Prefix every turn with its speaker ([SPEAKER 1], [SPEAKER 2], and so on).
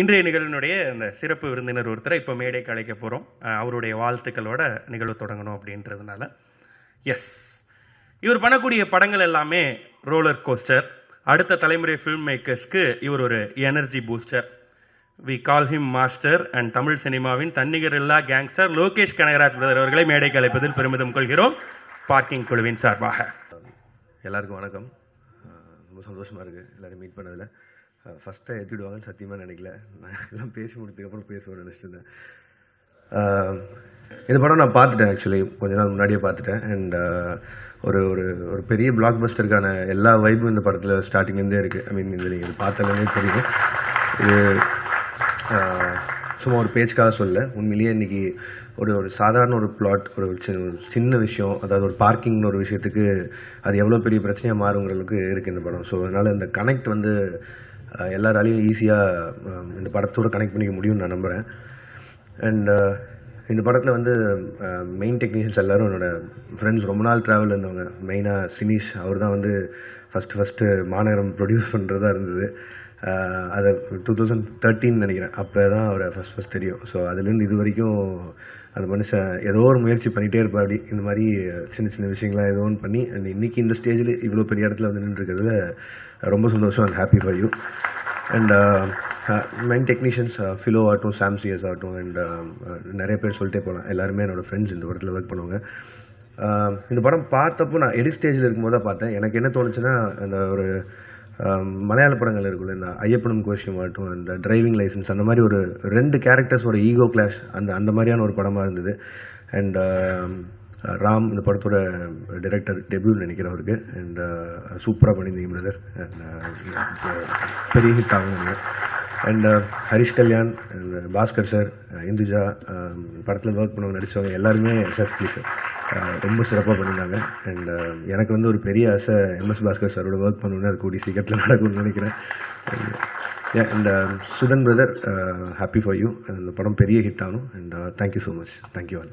[SPEAKER 1] இன்றைய நிகழ்வினுடைய அந்த சிறப்பு விருந்தினர் ஒருத்தரை இப்போ மேடைக்கு அழைக்க போகிறோம் அவருடைய வாழ்த்துக்களோட நிகழ்வு தொடங்கணும் அப்படின்றதுனால. எஸ் இவர் பண்ணக்கூடிய படங்கள் எல்லாமே ரோலர் கோஸ்டர் அடுத்த தலைமுறை ஃபில்ம் மேக்கர்ஸ்க்கு இவர் ஒரு energy booster we call him master and Tamil சினிமாவின் தன்னிகர் இல்லா கேங்ஸ்டர் லோகேஷ் கனகராஜ் பிரதர் அவர்களை மேடைக்கு அழைப்பதில் பெருமிதம் கொள்கிறோம். பார்க்கிங் குழுவின் சார்பாக.
[SPEAKER 2] எல்லாருக்கும் வணக்கம். ரொம்ப சந்தோஷமாக இருக்குது எல்லோரும் மீட் பண்ணதில். ஃபஸ்ட்டாக ஏற்றிடுவாங்கன்னு சத்தியமாக நினைக்கல. நான் எல்லாம் பேசி முடிச்சதுக்கப்புறம் பேசுவேன் நினச்சிட்டு இருந்தேன். இந்த படம் நான் பார்த்துட்டேன் ஆக்சுவலி கொஞ்ச நாள் முன்னாடியே பார்த்துட்டேன். அண்ட் ஒரு ஒரு ஒரு பெரிய பிளாக் பஸ்டருக்கான எல்லா வைப்பும் இந்த படத்தில் ஸ்டார்டிங்லேருந்தே இருக்குது ஐ மீன் இது நீங்கள் இது தெரியும். இது சும்மா ஒரு பேச்சுக்காக சொல்ல உண்மையிலேயே இன்னைக்கு ஒரு ஒரு சாதாரண ஒரு பிளாட் ஒரு சின்ன ஒரு சின்ன விஷயம் அதாவது ஒரு பார்க்கிங்னு ஒரு விஷயத்துக்கு அது எவ்வளோ பெரிய பிரச்சனையாக மாறுங்கிற அளவுக்கு இருக்குது இந்த படம். ஸோ அதனால் இந்த கனெக்ட் வந்து எல்லாராலையும் ஈஸியாக இந்த படத்தோட கனெக்ட் பண்ணிக்க முடியும்னு நான் நம்புகிறேன் அண்ட் இந்த படத்தில் வந்து மெயின் டெக்னீஷியன்ஸ் எல்லாரும் என்னோடய ஃப்ரெண்ட்ஸ் ரொம்ப நாள் ட்ராவல் இருந்தவங்க. மெயினாக சினிஷ் அவர் தான் வந்து ஃபஸ்ட்டு ஃபஸ்ட்டு மாநகரம் ப்ரொடியூஸ் பண்ணுறதா இருந்தது. அதை டூ தௌசண்ட் தேர்ட்டின் நினைக்கிறேன். அப்போ தான் அவரை ஃபஸ்ட் ஃபஸ்ட் தெரியும். ஸோ அதுலேருந்து இது வரைக்கும் அந்த மனுஷன் ஏதோ ஒரு முயற்சி பண்ணிகிட்டே இருப்பா அப்படி இந்த மாதிரி சின்ன சின்ன விஷயங்களாம் ஏதோ ஒன்று பண்ணி அண்ட் இன்றைக்கி இந்த ஸ்டேஜில் இவ்வளோ பெரிய இடத்துல வந்து நின்றுருக்கிறதுல ரொம்ப சந்தோஷம். And happy for you and main technicians Philo ஆகட்டும் சாம்சிஎஸ் ஆகட்டும் அண்ட் நிறைய பேர் சொல்லிட்டே போகலாம் எல்லாருமே என்னோடய ஃப்ரெண்ட்ஸ் இந்த படத்தில் ஒர்க் பண்ணுவாங்க. இந்த படம் பார்த்தப்போ நான் எடி ஸ்டேஜில் இருக்கும்போது தான் பார்த்தேன். எனக்கு என்ன தோணுச்சுன்னா அந்த ஒரு மலையாள படங்கள் இருக்குல்ல இந்த ஐயப்பனும் கோஷியம் ஆகட்டும் அந்த டிரைவிங் லைசன்ஸ் அந்த மாதிரி ஒரு ரெண்டு கேரக்டர்ஸோட ஈகோ கிளாஷ் அந்த அந்த மாதிரியான ஒரு படமாக இருந்தது. அண்ட் ராம் இந்த படத்தோட டைரக்டர் டெபியூ நினைக்கிறேன் அவருக்கு அண்ட் சூப்பராக பண்ணியிருந்தீங்க பிரதர் பெரிய ஹிட் ஆகும் அண்ட் ஹரிஷ் கல்யாண் பாஸ்கர் சார் இந்துஜா படத்தில் ஒர்க் பண்ணவங்க நடித்தவங்க எல்லாருமே சார் ப்ளீஸ் சார் ரொம்ப சிறப்பாக பண்ணியிருந்தாங்க. அண்ட் uh, எனக்கு வந்து ஒரு பெரிய ஆசை எம்எஸ் பாஸ்கர் சாரோட ஒர்க் பண்ணணும்னு அது கூடி சீக்கிரத்தில் நடக்கும்னு நினைக்கிறேன். And Sudhan brother happy for you அந்த படம் பெரிய ஹிட் ஆகும் and thank you so much thank you all